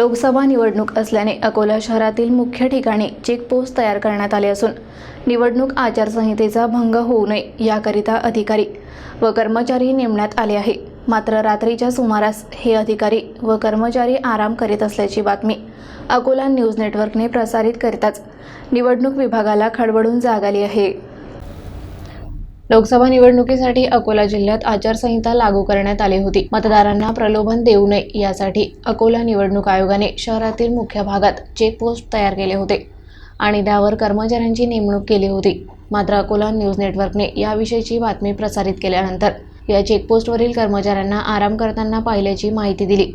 लोकसभा निवडणूक असल्याने अकोला शहरातील मुख्य ठिकाणी चेकपोस्ट तयार करण्यात आले असून निवडणूक आचारसंहितेचा भंग होऊ नये याकरिता अधिकारी व कर्मचारी नेमण्यात आले आहे. मात्र रात्रीच्या सुमारास हे अधिकारी व कर्मचारी आराम करीत असल्याची बातमी अकोला न्यूज नेटवर्कने प्रसारित करताच निवडणूक विभागाला खडबडून जाग आली आहे. लोकसभा निवडणुकीसाठी अकोला जिल्ह्यात आचारसंहिता लागू करण्यात आली होती. मतदारांना प्रलोभन देऊ नये यासाठी अकोला निवडणूक आयोगाने शहरातील मुख्य भागात चेकपोस्ट तयार केले होते आणि त्यावर कर्मचाऱ्यांची नेमणूक केली होती. मात्र अकोला न्यूज नेटवर्कने याविषयीची बातमी प्रसारित केल्यानंतर या चेकपोस्टवरील कर्मचाऱ्यांना आराम करताना पाहिल्याची माहिती दिली.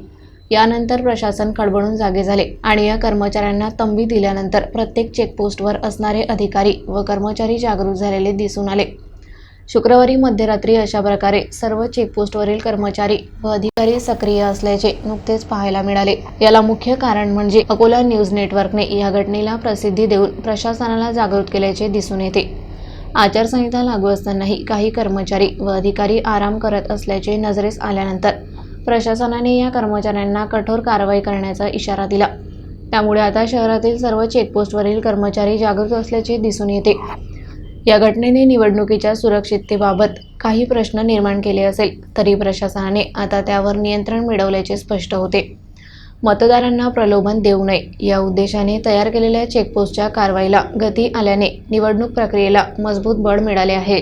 यानंतर प्रशासन खडबडून जागे झाले आणि या कर्मचाऱ्यांना तंबी दिल्यानंतर प्रत्येक चेकपोस्टवर असणारे अधिकारी व कर्मचारी जागरूक झालेले दिसून आले. शुक्रवारी मध्यरात्री अशा प्रकारे सर्व चेकपोस्टवरील कर्मचारी व अधिकारी सक्रिय असल्याचे नुकतेच पाहायला मिळाले. याला मुख्य कारण म्हणजे अकोला न्यूज नेटवर्कने या घटनेला प्रसिद्धी देऊन प्रशासनाला जागृत केल्याचे दिसून येते. आचारसंहिता लागू असतानाही काही कर्मचारी व अधिकारी आराम करत असल्याचे नजरेस आल्यानंतर प्रशासनाने या कर्मचाऱ्यांना कठोर कारवाई करण्याचा इशारा दिला. त्यामुळे आता शहरातील सर्व चेकपोस्टवरील कर्मचारी जागृत असल्याचे दिसून येते. या घटनेने निवडणुकीच्या सुरक्षिततेबाबत काही प्रश्न निर्माण केले असेल तरी प्रशासनाने आता त्यावर नियंत्रण मिळवल्याचे स्पष्ट होते. मतदारांना प्रलोभन देऊ नये या उद्देशाने तयार केलेल्या चेकपोस्टच्या कारवाईला गती आल्याने निवडणूक प्रक्रियेला मजबूत बळ मिळाले आहे.